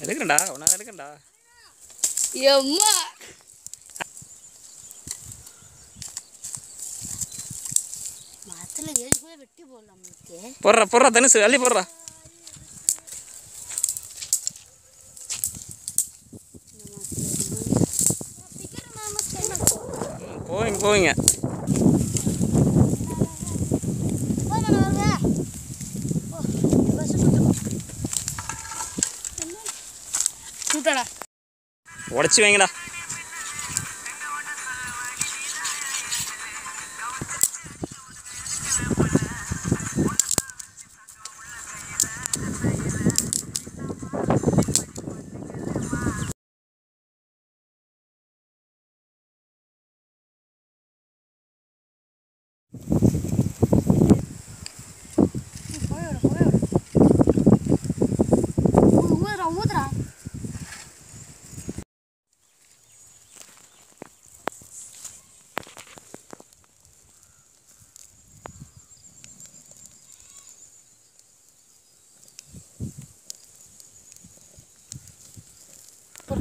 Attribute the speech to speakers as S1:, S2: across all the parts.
S1: எடுக்கண்டா உனா எடுக்கண்டா
S2: எம்மா
S1: போடுறா போடுறா தனுசு அள்ளி போடுறா போவீங்க போவீங்க உடச்சி வைங்கடா.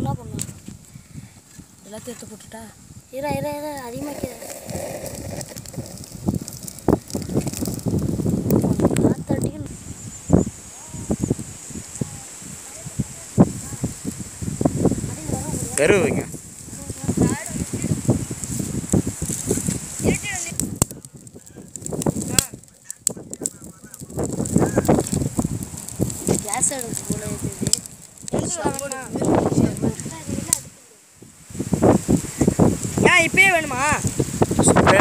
S2: என்ன பொருளா எல்லாத்தையும் எடுத்து போட்டுட்டா? இரா இரா இரா அதிகமாக காத்தடிக்கணும்
S1: வைங்க.
S3: இப்பயே வேணுமா?
S1: சூப்பர்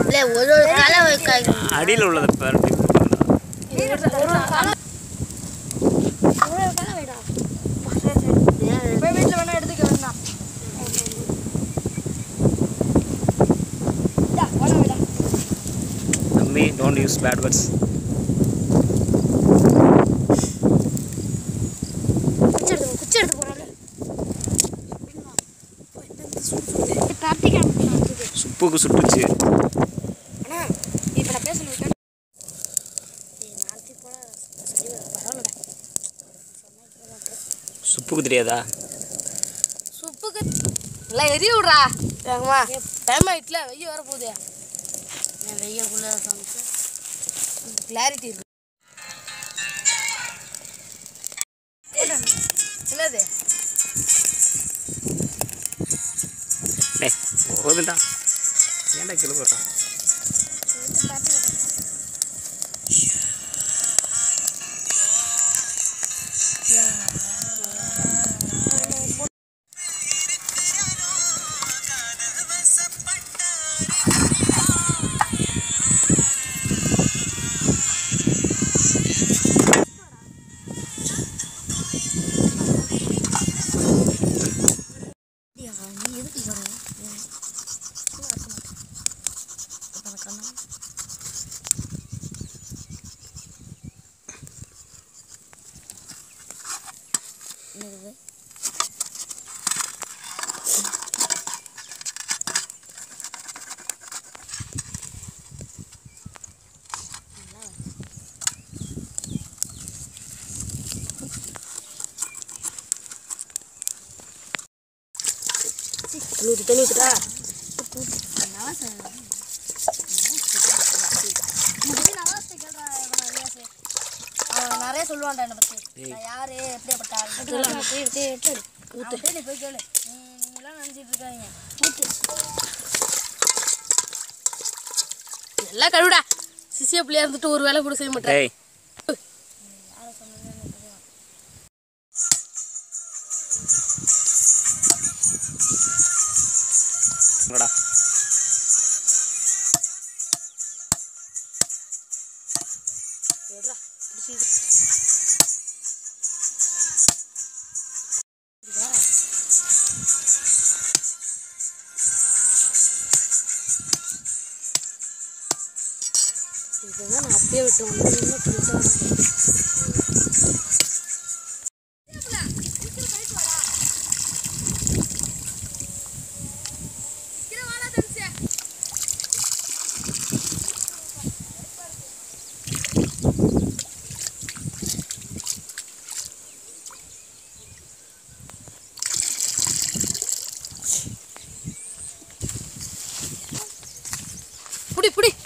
S2: இல்லை ஒரு ஒரு கலை
S1: அடியில் உள்ளதை
S3: வேண்டாம்
S1: தம்பி டோன்ட் யூஸ் பேட் வேர்ட்ஸ்
S2: குச்சி எடுத்து குச்சி எடுத்து போகிறாங்க கார்த்திகா
S1: சுப்புக்கு சுட்டுச்சு
S3: அண்ணா இப்போ நான் பேசணும்
S2: நாளைக்கு போல சரி பரவாயில்லடா.
S1: சுப்புக்கு தெரியாதா?
S2: சுப்புக்கு எல்லாம் எரிய விட்றா வேகமா டைம் ஆயிட்டுல வெய்ய வர போகுது. என் வெய்யக்குள்ளே சமைச்சு
S3: கிளாரிட்டி இருக்கு என்னது?
S1: டேய் போதுண்டா ஏன்டா கிலோ
S3: நூற்றி தண்ணி ஊற்றுட்டா
S2: அவன் நிறைய சொல்லுவான்டா என்னை பற்றி நான் யாரு எப்படியாப்பட்ட எடுத்து எடுத்து எடுத்து போய் கேளு. நீங்களாம் நினச்சிட்டு இருக்காங்க ஊத்து எல்லாம் கழுவிடா. சிசிய பிள்ளையா இருந்துட்டு ஒரு வேலை கூட செய்ய மாட்டேன்.
S1: என்னடா
S2: இதுதான் நான் அப்படியே விட்டு வந்து இன்னும் புதுசாக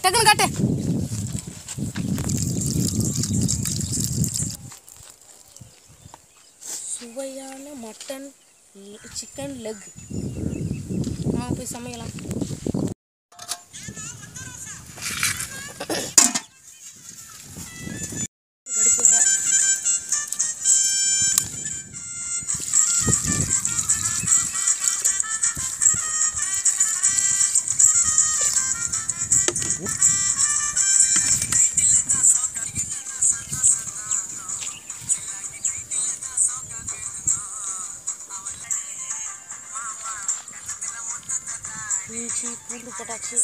S3: டக்குன்னு காட்டு. சுவையான மட்டன் சிக்கன் லெக் வாங்க போய் சமைக்கலாம் இஞ்சி பூண்டு போட்டாச்சு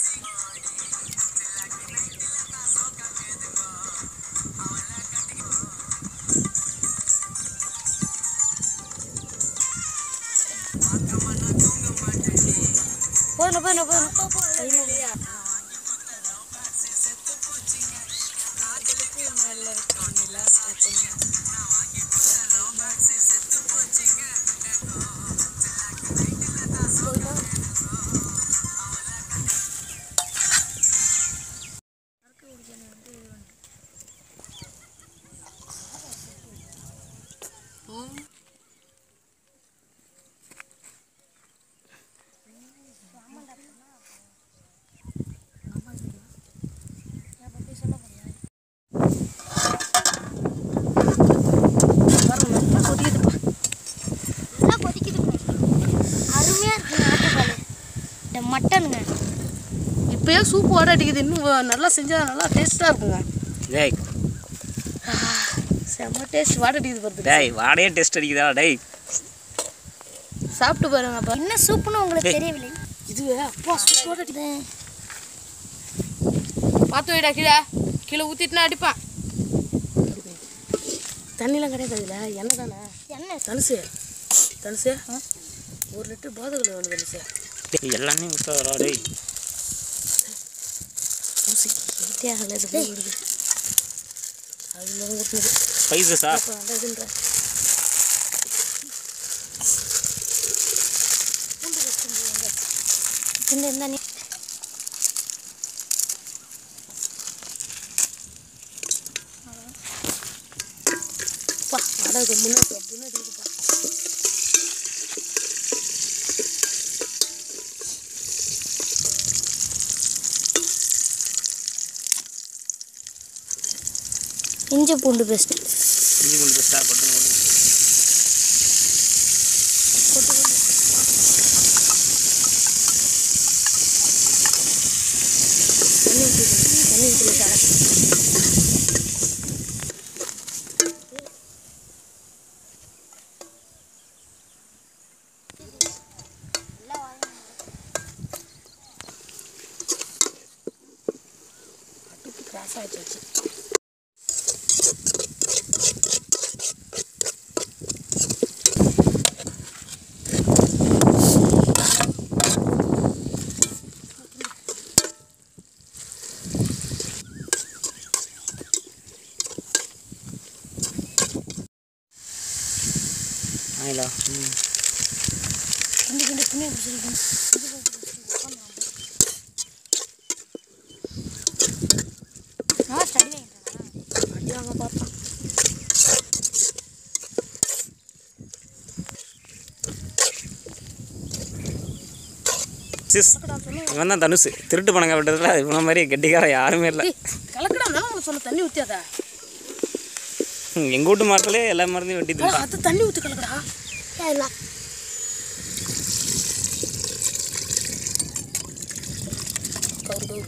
S3: போதும் போதும் போதும்.
S2: நல்லா
S3: இப்பயே சூப் வர அடிக்குது. இன்னும் நல்லா செஞ்சால் நல்லா டேஸ்ட்டாக இருக்குங்க
S1: டேய்.
S3: செம்ம டேஸ்ட் வாட அடிக்குது பாருது
S1: டேய் வாடையே டேஸ்ட் அடிக்குதா டேய்.
S3: சாப்பிட்டு பாருங்க அப்பா.
S2: என்ன சூப்புன்னு உங்களுக்கு தெரியவில்லை.
S3: இதுவே அப்பா சூப் வாட அடிக்குது. பார்த்து வைடா கீழே. கீழே ஊற்றிட்டுனா அடிப்பேன். தண்ணிலாம் கிடையாது இதில். எண்ணெய் தானே?
S2: என்ன
S3: தனுசு. தனுசு. ஒரு லிட்டர் போதகளை வேணும் தனுசு.
S1: எல்லாமே ஊற்றாதடா டேய்.
S3: இது போய் வருது அதில் ஊற்றுது அந்த இதுன்ற.
S2: இந்த இந்த நீ
S3: அடகு முன்னாடி முன்னாடி
S2: இஞ்சி பூண்டு பேஸ்ட்
S1: இஞ்சி பூண்டு பேஸ்ட்டா கொட்டு கொட்டு
S3: தண்ணி ஊற்றி
S1: ஆயிலா
S2: கிண்டி கிண்டி துணியை பிடிச்சிருக்கேன்
S3: அடி வாங்க பார்த்தான்
S1: சிஸ் இவன் தான் தனுசு. திருட்டு பணங்க விட்டதுல இவன மாதிரி கெட்டிக்கார யாருமே இல்லை.
S3: கலக்கடா நான் உங்களுக்கு சொல்ல. தண்ணி ஊற்றியாத
S1: எங்கள் வீட்டு மரத்துலேயே எல்லா மருந்தையும் வெட்டி தின்ட்டான்
S3: அது தண்ணி ஊற்றி கலக்கடா. கவுரு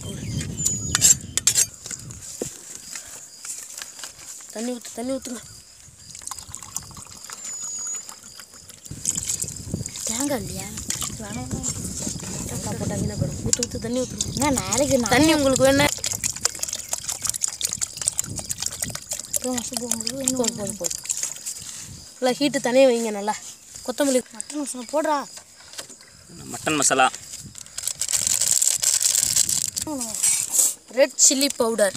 S3: தண்ணி ஊற்று தண்ணி ஊற்றுங்க
S2: தேங்காய் இல்லையா?
S3: வேணாம் வீணாக போயிடும். ஊற்று ஊற்று தண்ணி ஊற்றுங்க
S2: என்ன நாளைக்கு நான்
S3: தண்ணி உங்களுக்கு வேணும்
S2: சூப்பு உங்களுக்கு இன்னும்
S3: போதும் போதும் போதும். நல்லா ஹீட்டு தனியாக வைங்க நல்லா. கொத்தமல்லி.
S2: மட்டன் மசாலா போடுறா.
S1: Mutton masala.
S3: Red chilli powder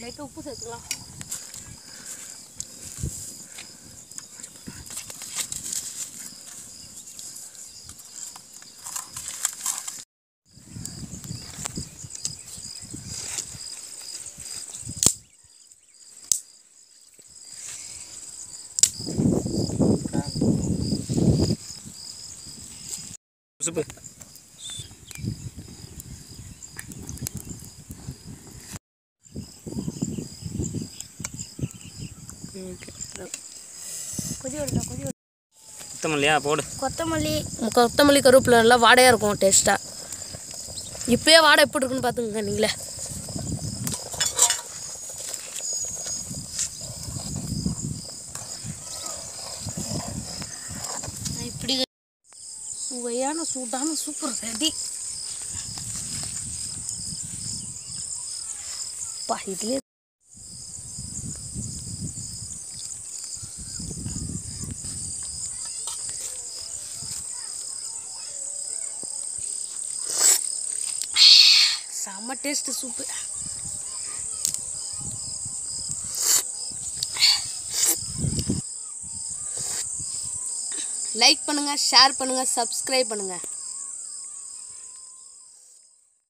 S3: 来都不
S1: 舍得
S2: 了。是不是
S1: சுத்தமில்லையா போடு.
S2: கொத்தமல்லி.
S3: கொத்தமல்லி கருவேப்பிலை நல்லா வாடையாக இருக்கும் டேஸ்ட்டாக இப்போயே வாடை எப்படி இருக்குன்னு பார்த்துங்க நீங்களே. இப்படி சுவையான சூடான சூப்பர் ரெடி பா இதுலேயே செம்ம டேஸ்ட்டு சூப்பு லைக் பண்ணுங்கள் ஷேர் பண்ணுங்கள் சப்ஸ்கிரைப் பண்ணுங்கள்